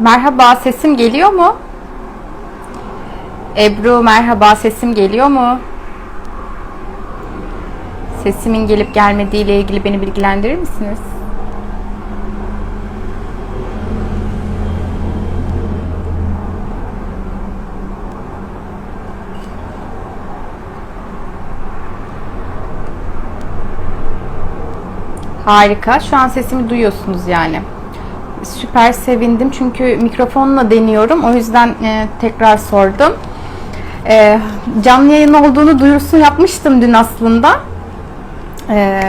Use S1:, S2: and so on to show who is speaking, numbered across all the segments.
S1: Merhaba, sesim geliyor mu? Ebru, merhaba, sesim geliyor mu? Sesimin gelip gelmediği ile ilgili beni bilgilendirir misiniz? Harika. Şu an sesimi duyuyorsunuz yani. Süper sevindim çünkü mikrofonla deniyorum. O yüzden e, tekrar sordum. E, canlı yayın olduğunu duyurusunu yapmıştım dün aslında. E,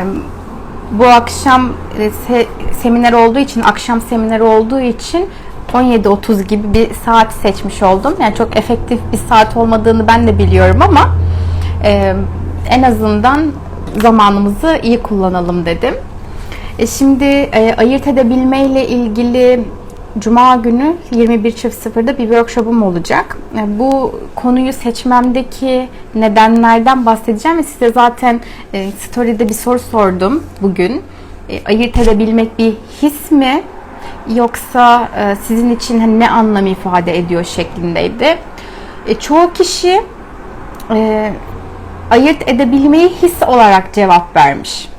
S1: bu akşam e, se- seminer olduğu için, akşam semineri olduğu için 17.30 gibi bir saat seçmiş oldum. Yani çok efektif bir saat olmadığını ben de biliyorum ama e, en azından zamanımızı iyi kullanalım dedim. E, Şimdi e, ayırt edebilme ile ilgili Cuma günü 21.00'da bir workshopum olacak. E, Bu konuyu seçmemdeki nedenlerden bahsedeceğim ve size zaten e, story'de bir soru sordum bugün. E, Ayırt edebilmek bir his mi yoksa sizin için hani ne anlam ifade ediyor şeklindeydi. Çoğu kişi ayırt edebilmeyi his olarak cevap vermiş.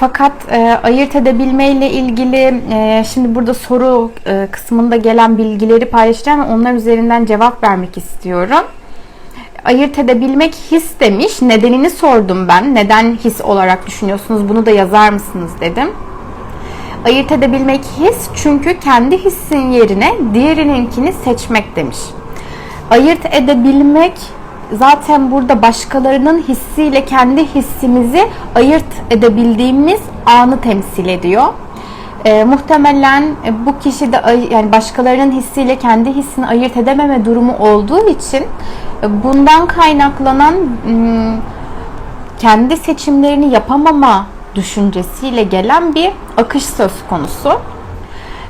S1: Fakat e, ayırt edebilme ile ilgili e, şimdi burada soru e, kısmında gelen bilgileri paylaşacağım ve onlar üzerinden cevap vermek istiyorum. Ayırt edebilmek his demiş. Nedenini sordum ben. Neden his olarak düşünüyorsunuz? Bunu da yazar mısınız dedim. Ayırt edebilmek his çünkü kendi hissin yerine diğerininkini seçmek demiş. Ayırt edebilmek zaten burada başkalarının hissiyle kendi hissimizi ayırt edebildiğimiz anı temsil ediyor. Ee, muhtemelen e, bu kişi de yani başkalarının hissiyle kendi hissini ayırt edememe durumu olduğu için e, bundan kaynaklanan mm, kendi seçimlerini yapamama düşüncesiyle gelen bir akış söz konusu.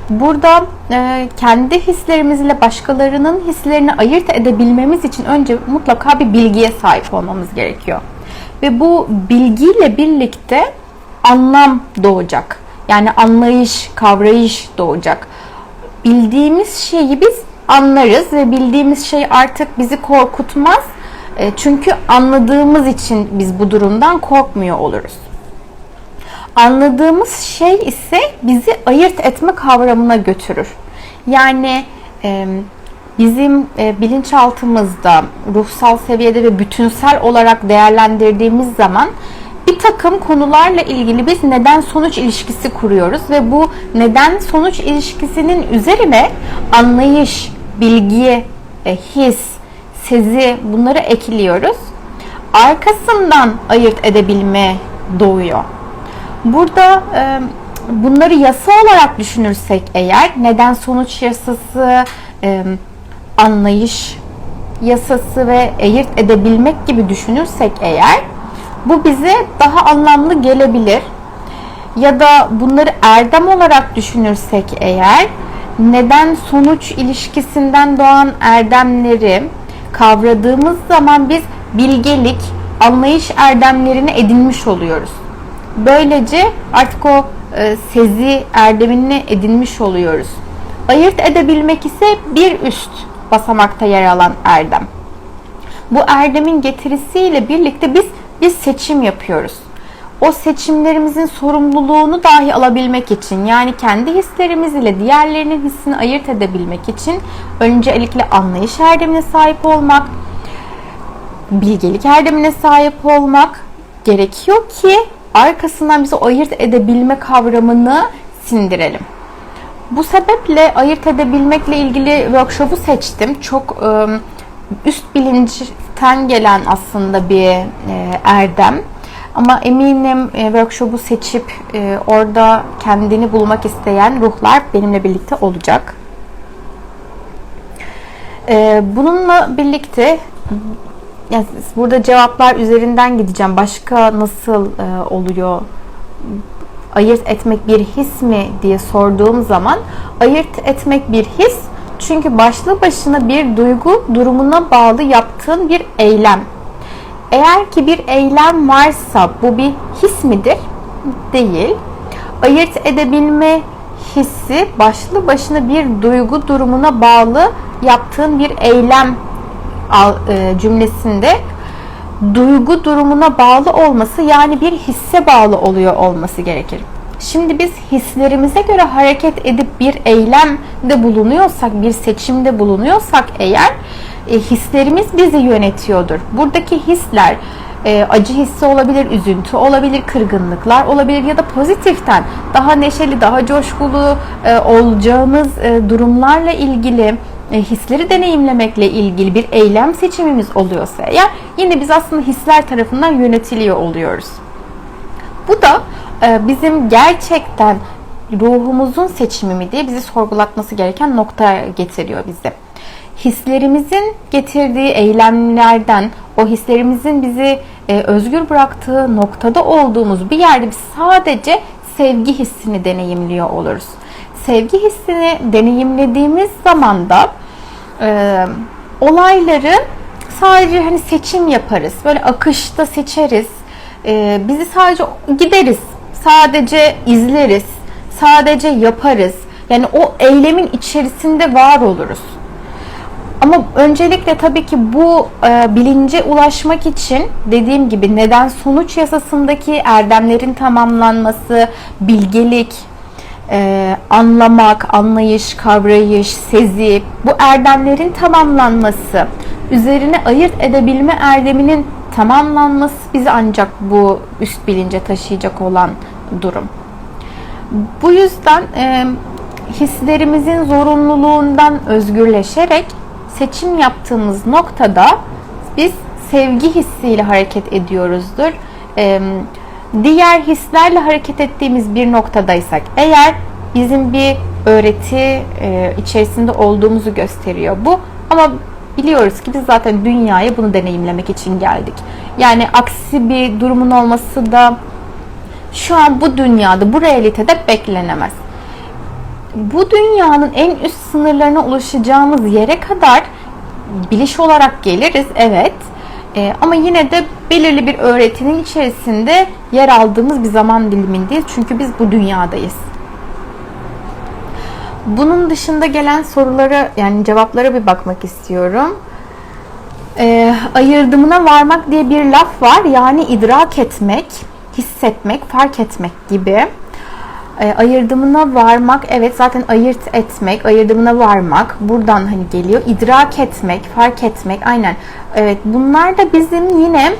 S1: Burada e, kendi hislerimizle başkalarının hislerini ayırt edebilmemiz için önce mutlaka bir bilgiye sahip olmamız gerekiyor. Ve bu bilgiyle birlikte anlam doğacak. Yani anlayış, kavrayış doğacak. Bildiğimiz şeyi biz anlarız ve bildiğimiz şey artık bizi korkutmaz. E, çünkü anladığımız için biz bu durumdan korkmuyor oluruz. Anladığımız şey ise bizi ayırt etme kavramına götürür. Yani e, bizim e, bilinçaltımızda ruhsal seviyede ve bütünsel olarak değerlendirdiğimiz zaman bir takım konularla ilgili biz neden sonuç ilişkisi kuruyoruz ve bu neden sonuç ilişkisinin üzerine anlayış, bilgi, e, his, sezi bunları ekliyoruz. Arkasından ayırt edebilme doğuyor. Burada e, bunları yasa olarak düşünürsek eğer neden sonuç yasası, e, anlayış yasası ve ayırt edebilmek gibi düşünürsek eğer bu bize daha anlamlı gelebilir. Ya da bunları erdem olarak düşünürsek eğer neden sonuç ilişkisinden doğan erdemleri kavradığımız zaman biz bilgelik, anlayış erdemlerini edinmiş oluyoruz. Böylece artık o e, sezi erdemini edinmiş oluyoruz. Ayırt edebilmek ise bir üst basamakta yer alan erdem. Bu erdemin getirisiyle birlikte biz bir seçim yapıyoruz. O seçimlerimizin sorumluluğunu dahi alabilmek için yani kendi hislerimiz ile diğerlerinin hissini ayırt edebilmek için öncelikle anlayış erdemine sahip olmak, bilgelik erdemine sahip olmak gerekiyor ki arkasından bizi ayırt edebilme kavramını sindirelim. Bu sebeple ayırt edebilmekle ilgili workshop'u seçtim. Çok e, üst bilinçten gelen aslında bir e, erdem. Ama eminim e, workshop'u seçip e, orada kendini bulmak isteyen ruhlar benimle birlikte olacak. Bununla birlikte yani burada cevaplar üzerinden gideceğim. Başka nasıl e, oluyor? Ayırt etmek bir his mi diye sorduğum zaman ayırt etmek bir his çünkü başlı başına bir duygu durumuna bağlı yaptığın bir eylem. Eğer ki bir eylem varsa bu bir his midir? Değil. Ayırt edebilme hissi başlı başına bir duygu durumuna bağlı yaptığın bir eylem e, cümlesinde duygu durumuna bağlı olması yani bir hisse bağlı oluyor olması gerekir. Şimdi biz hislerimize göre hareket edip bir eylemde bulunuyorsak, bir seçimde bulunuyorsak eğer e, hislerimiz bizi yönetiyordur. Buradaki hisler e, acı hissi olabilir, üzüntü olabilir, kırgınlıklar olabilir ya da pozitiften daha neşeli, daha coşkulu olacağımız durumlarla ilgili e, hisleri deneyimlemekle ilgili bir eylem seçimimiz oluyorsa eğer yine biz aslında hisler tarafından yönetiliyor oluyoruz. Bu da e, bizim gerçekten ruhumuzun seçimi mi diye bizi sorgulatması gereken noktaya getiriyor bizi. Hislerimizin getirdiği eylemlerden, o hislerimizin bizi e, özgür bıraktığı noktada olduğumuz bir yerde biz sadece sevgi hissini deneyimliyor oluruz. Sevgi hissini deneyimlediğimiz zaman da e, olayları sadece hani seçim yaparız. Böyle akışta seçeriz. E, bizi sadece gideriz. Sadece izleriz. Sadece yaparız. Yani o eylemin içerisinde var oluruz. Ama öncelikle tabii ki bu e, bilince ulaşmak için dediğim gibi neden sonuç yasasındaki erdemlerin tamamlanması, bilgelik, e, anlamak, anlayış, kavrayış, sezi, bu erdemlerin tamamlanması, üzerine ayırt edebilme erdeminin tamamlanması bizi ancak bu üst bilince taşıyacak olan durum. Bu yüzden e, hislerimizin zorunluluğundan özgürleşerek seçim yaptığımız noktada biz sevgi hissiyle hareket ediyoruzdur. E, diğer hislerle hareket ettiğimiz bir noktadaysak eğer bizim bir öğreti e, içerisinde olduğumuzu gösteriyor bu. Ama biliyoruz ki biz zaten dünyaya bunu deneyimlemek için geldik. Yani aksi bir durumun olması da şu an bu dünyada, bu realitede beklenemez. Bu dünyanın en üst sınırlarına ulaşacağımız yere kadar biliş olarak geliriz, evet. Ee, ama yine de belirli bir öğretinin içerisinde yer aldığımız bir zaman dilimindeyiz. Çünkü biz bu dünyadayız. Bunun dışında gelen sorulara yani cevaplara bir bakmak istiyorum. Ee, ayırdımına varmak diye bir laf var. Yani idrak etmek, hissetmek, fark etmek gibi. E, ayırdımına varmak, evet zaten ayırt etmek, ayırdımına varmak buradan hani geliyor. İdrak etmek, fark etmek, aynen. Evet bunlar da bizim yine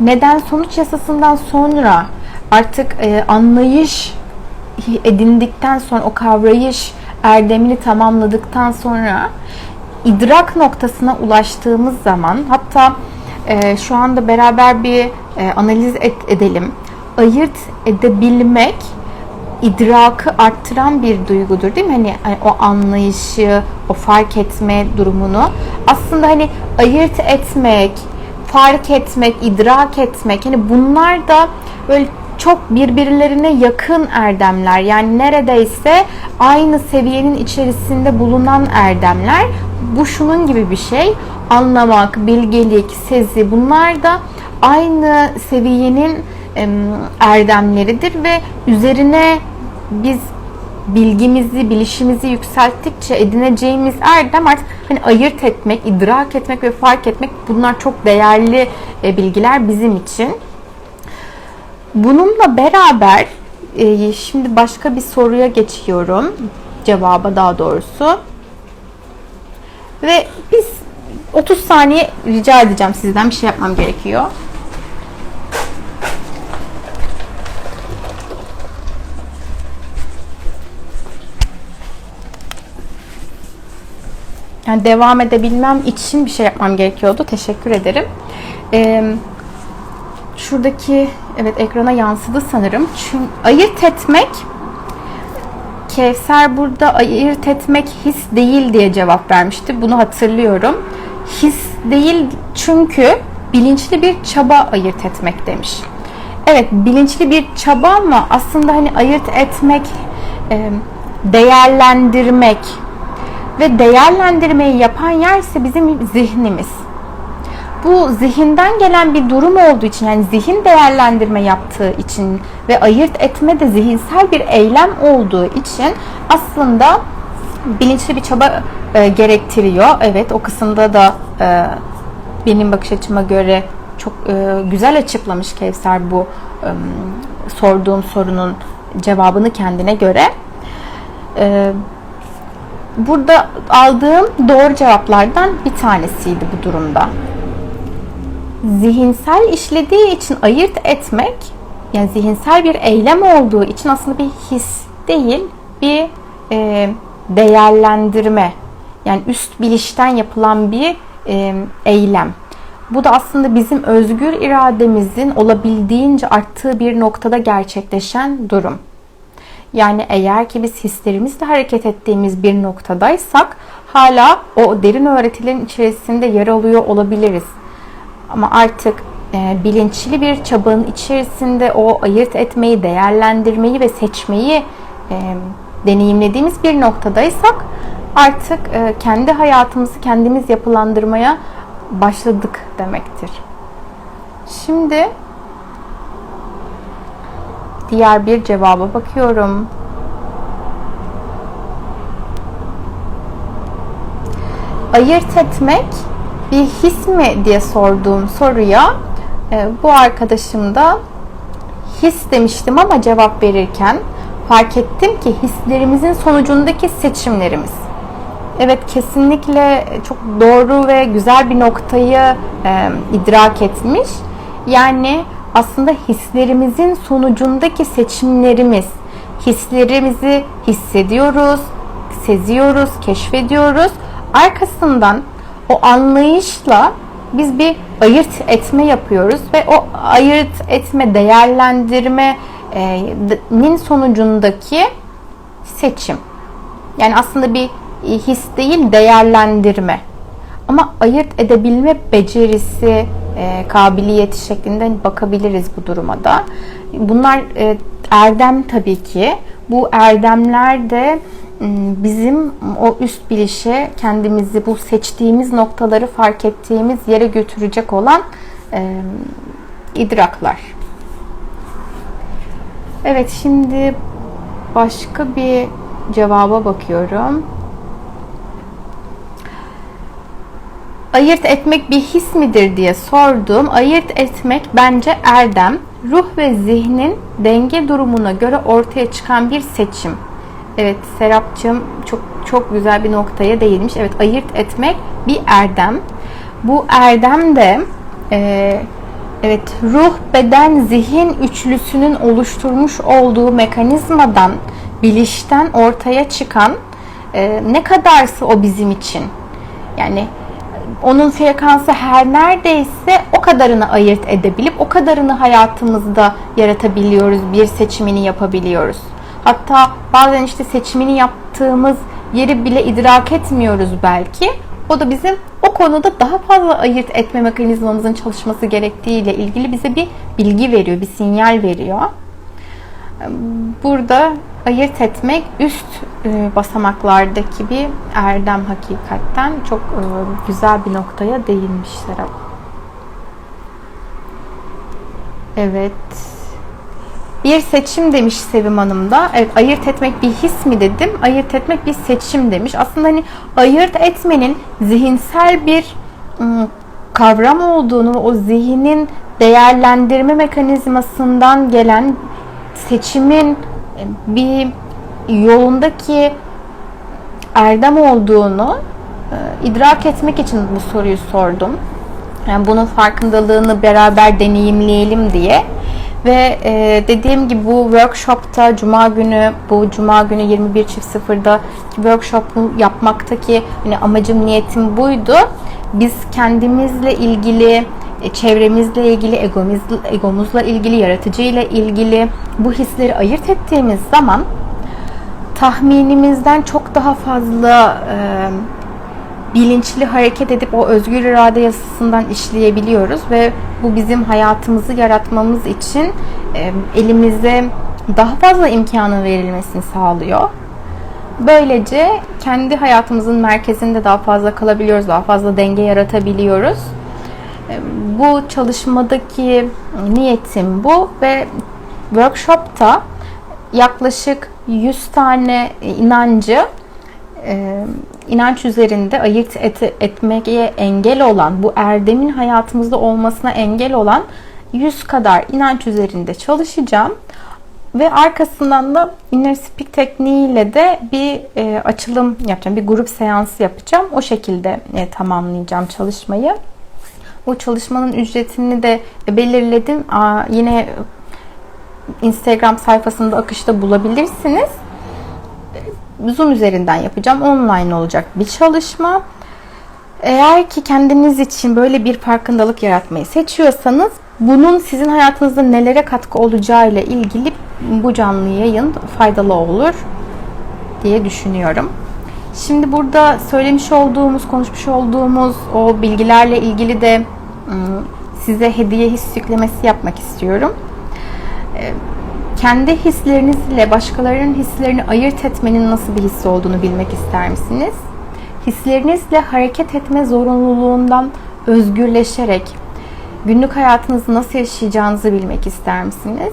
S1: neden sonuç yasasından sonra artık e, anlayış edindikten sonra o kavrayış erdemini tamamladıktan sonra idrak noktasına ulaştığımız zaman hatta e, şu anda beraber bir e, analiz et, edelim. Ayırt edebilmek idrakı arttıran bir duygudur değil mi? Hani, hani o anlayışı, o fark etme durumunu aslında hani ayırt etmek, fark etmek, idrak etmek hani bunlar da böyle çok birbirlerine yakın erdemler. Yani neredeyse aynı seviyenin içerisinde bulunan erdemler. Bu şunun gibi bir şey. Anlamak, bilgelik, sezi bunlar da aynı seviyenin erdemleridir ve üzerine biz bilgimizi, bilişimizi yükselttikçe edineceğimiz erdem artık hani ayırt etmek, idrak etmek ve fark etmek bunlar çok değerli e, bilgiler bizim için. Bununla beraber e, şimdi başka bir soruya geçiyorum. Cevaba daha doğrusu. Ve biz 30 saniye rica edeceğim sizden bir şey yapmam gerekiyor. Yani devam edebilmem için bir şey yapmam gerekiyordu. Teşekkür ederim. Ee, şuradaki evet ekrana yansıdı sanırım. Çünkü ayırt etmek Kevser burada ayırt etmek his değil diye cevap vermişti. Bunu hatırlıyorum. His değil çünkü bilinçli bir çaba ayırt etmek demiş. Evet bilinçli bir çaba ama aslında hani ayırt etmek, değerlendirmek, ve değerlendirmeyi yapan yer ise bizim zihnimiz. bu zihinden gelen bir durum olduğu için yani zihin değerlendirme yaptığı için ve ayırt etme de zihinsel bir eylem olduğu için aslında bilinçli bir çaba e, gerektiriyor. Evet o kısımda da e, benim bakış açıma göre çok e, güzel açıklamış Kevser bu e, sorduğum sorunun cevabını kendine göre. E, burada aldığım doğru cevaplardan bir tanesiydi bu durumda. Zihinsel işlediği için ayırt etmek, yani zihinsel bir eylem olduğu için aslında bir his değil, bir e, değerlendirme, yani üst bilişten yapılan bir e, eylem. Bu da aslında bizim özgür irademizin olabildiğince arttığı bir noktada gerçekleşen durum. Yani eğer ki biz hislerimizle hareket ettiğimiz bir noktadaysak hala o derin öğretilerin içerisinde yer alıyor olabiliriz. Ama artık e, bilinçli bir çabanın içerisinde o ayırt etmeyi, değerlendirmeyi ve seçmeyi e, deneyimlediğimiz bir noktadaysak artık e, kendi hayatımızı kendimiz yapılandırmaya başladık demektir. Şimdi diğer bir cevaba bakıyorum. Ayırt etmek bir his mi diye sorduğum soruya e, bu arkadaşım da his demiştim ama cevap verirken fark ettim ki hislerimizin sonucundaki seçimlerimiz. Evet kesinlikle çok doğru ve güzel bir noktayı e, idrak etmiş. Yani aslında hislerimizin sonucundaki seçimlerimiz, hislerimizi hissediyoruz, seziyoruz, keşfediyoruz. Arkasından o anlayışla biz bir ayırt etme yapıyoruz ve o ayırt etme, değerlendirmenin sonucundaki seçim. Yani aslında bir his değil değerlendirme. Ama ayırt edebilme becerisi, e, kabiliyeti şeklinde bakabiliriz bu duruma da. Bunlar e, erdem tabii ki. Bu erdemler de bizim o üst bilişe kendimizi bu seçtiğimiz noktaları fark ettiğimiz yere götürecek olan e, idraklar. Evet şimdi başka bir cevaba bakıyorum. Ayırt etmek bir his midir diye sordum. Ayırt etmek bence erdem, ruh ve zihnin denge durumuna göre ortaya çıkan bir seçim. Evet Serapcığım çok çok güzel bir noktaya değinmiş. Evet ayırt etmek bir erdem. Bu erdem de e, evet ruh, beden, zihin üçlüsünün oluşturmuş olduğu mekanizmadan, bilişten ortaya çıkan e, ne kadarsa o bizim için. Yani onun frekansı her neredeyse o kadarını ayırt edebilip o kadarını hayatımızda yaratabiliyoruz, bir seçimini yapabiliyoruz. Hatta bazen işte seçimini yaptığımız yeri bile idrak etmiyoruz belki. O da bizim o konuda daha fazla ayırt etme mekanizmamızın çalışması gerektiğiyle ilgili bize bir bilgi veriyor, bir sinyal veriyor. Burada ayırt etmek üst e, basamaklardaki bir erdem hakikaten çok e, güzel bir noktaya değinmişler. Evet. Bir seçim demiş Sevim Hanım da. Evet, ayırt etmek bir his mi dedim. Ayırt etmek bir seçim demiş. Aslında hani ayırt etmenin zihinsel bir ıı, kavram olduğunu, o zihnin değerlendirme mekanizmasından gelen seçimin e, bir yolundaki erdem olduğunu e, idrak etmek için bu soruyu sordum. Yani bunun farkındalığını beraber deneyimleyelim diye. Ve e, dediğim gibi bu workshopta Cuma günü, bu Cuma günü 21.00'da workshopu yapmaktaki hani amacım, niyetim buydu. Biz kendimizle ilgili, çevremizle ilgili, egomiz, egomuzla ilgili, yaratıcıyla ilgili bu hisleri ayırt ettiğimiz zaman tahminimizden çok daha fazla e, bilinçli hareket edip o özgür irade yasasından işleyebiliyoruz ve bu bizim hayatımızı yaratmamız için e, elimize daha fazla imkanın verilmesini sağlıyor. Böylece kendi hayatımızın merkezinde daha fazla kalabiliyoruz, daha fazla denge yaratabiliyoruz. E, bu çalışmadaki niyetim bu ve workshopta yaklaşık 100 tane inancı e, inanç üzerinde ayırt et, etmeye engel olan, bu erdemin hayatımızda olmasına engel olan 100 kadar inanç üzerinde çalışacağım. Ve arkasından da inner speak tekniğiyle de bir e, açılım yapacağım. Bir grup seansı yapacağım. O şekilde e, tamamlayacağım çalışmayı. O çalışmanın ücretini de belirledim. Aa, yine Instagram sayfasında akışta bulabilirsiniz. Zoom üzerinden yapacağım. Online olacak bir çalışma. Eğer ki kendiniz için böyle bir farkındalık yaratmayı seçiyorsanız bunun sizin hayatınızda nelere katkı olacağı ile ilgili bu canlı yayın faydalı olur diye düşünüyorum. Şimdi burada söylemiş olduğumuz, konuşmuş olduğumuz o bilgilerle ilgili de ıı, size hediye his yüklemesi yapmak istiyorum. Kendi hislerinizle başkalarının hislerini ayırt etmenin nasıl bir his olduğunu bilmek ister misiniz? Hislerinizle hareket etme zorunluluğundan özgürleşerek günlük hayatınızı nasıl yaşayacağınızı bilmek ister misiniz?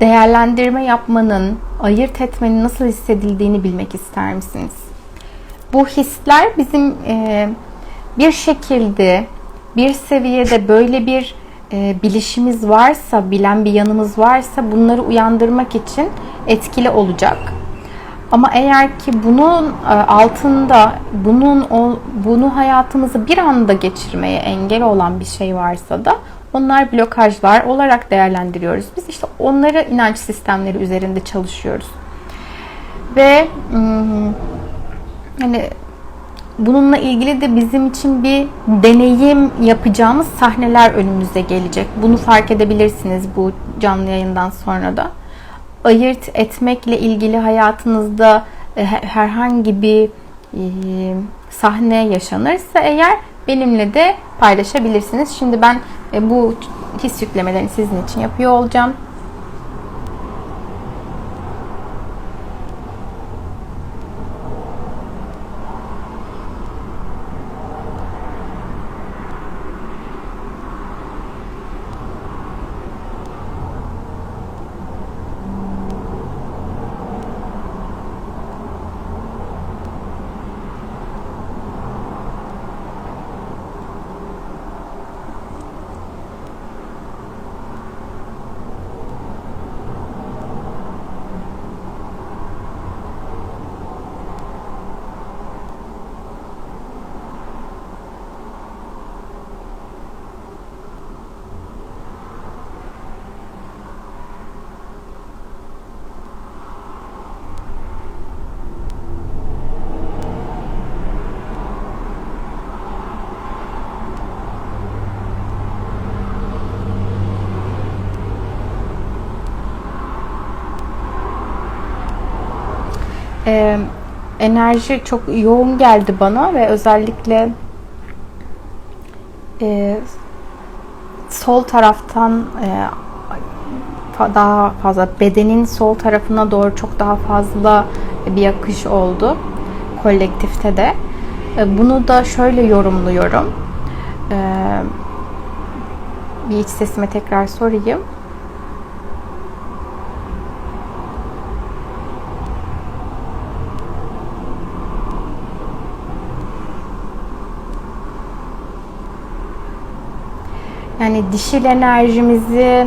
S1: Değerlendirme yapmanın, ayırt etmenin nasıl hissedildiğini bilmek ister misiniz? Bu hisler bizim e, bir şekilde, bir seviyede böyle bir e, bilişimiz varsa, bilen bir yanımız varsa bunları uyandırmak için etkili olacak. Ama eğer ki bunun e, altında bunun bunu hayatımızı bir anda geçirmeye engel olan bir şey varsa da onlar blokajlar olarak değerlendiriyoruz. Biz işte onları inanç sistemleri üzerinde çalışıyoruz. Ve hani bununla ilgili de bizim için bir deneyim yapacağımız sahneler önümüze gelecek. Bunu fark edebilirsiniz bu canlı yayından sonra da. Ayırt etmekle ilgili hayatınızda e, herhangi bir e, sahne yaşanırsa eğer benimle de paylaşabilirsiniz. Şimdi ben e, bu his yüklemelerini sizin için yapıyor olacağım. E, enerji çok yoğun geldi bana ve özellikle e, sol taraftan e, daha fazla bedenin sol tarafına doğru çok daha fazla bir akış oldu kolektifte de. E, bunu da şöyle yorumluyorum. E, bir iç sesime tekrar sorayım. Yani dişil enerjimizi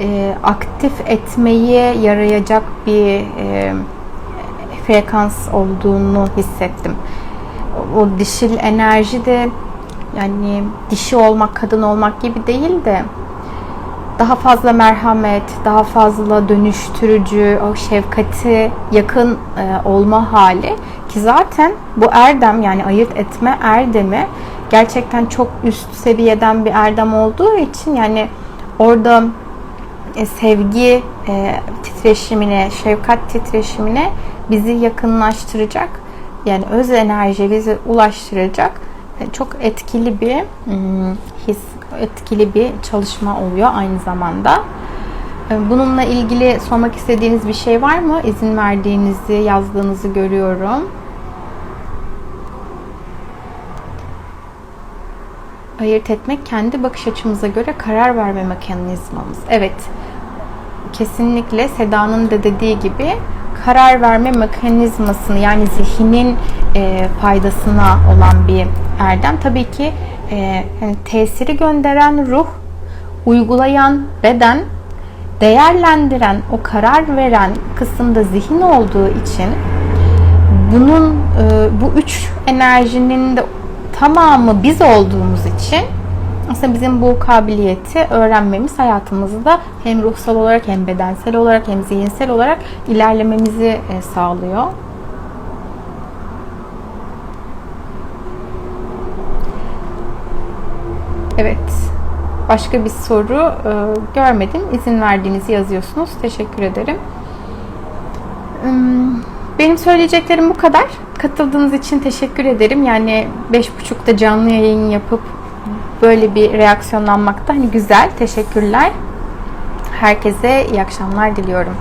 S1: e, aktif etmeye yarayacak bir e, frekans olduğunu hissettim. O, dişil enerji de yani dişi olmak, kadın olmak gibi değil de daha fazla merhamet, daha fazla dönüştürücü, o şefkati yakın e, olma hali ki zaten bu erdem yani ayırt etme erdemi gerçekten çok üst seviyeden bir erdem olduğu için yani orada e, sevgi e, titreşimine, şefkat titreşimine bizi yakınlaştıracak yani öz enerji bizi ulaştıracak e, çok etkili bir hmm, his, etkili bir çalışma oluyor aynı zamanda. E, bununla ilgili sormak istediğiniz bir şey var mı? İzin verdiğinizi, yazdığınızı görüyorum. Ayırt etmek kendi bakış açımıza göre karar verme mekanizmamız. Evet, kesinlikle Seda'nın da dediği gibi karar verme mekanizmasını yani zihnin e, faydasına olan bir erdem. Tabii ki e, yani tesiri gönderen ruh, uygulayan beden, değerlendiren, o karar veren kısımda zihin olduğu için bunun e, bu üç enerjinin de tamamı biz olduğumuz için aslında bizim bu kabiliyeti öğrenmemiz hayatımızda hem ruhsal olarak hem bedensel olarak hem zihinsel olarak ilerlememizi e, sağlıyor. Evet. Başka bir soru e, görmedim. İzin verdiğinizi yazıyorsunuz. Teşekkür ederim. Hmm, Benim söyleyeceklerim bu kadar. Katıldığınız için teşekkür ederim. Yani 5.30'da canlı yayın yapıp böyle bir reaksiyonlanmak da hani güzel. Teşekkürler. Herkese iyi akşamlar diliyorum.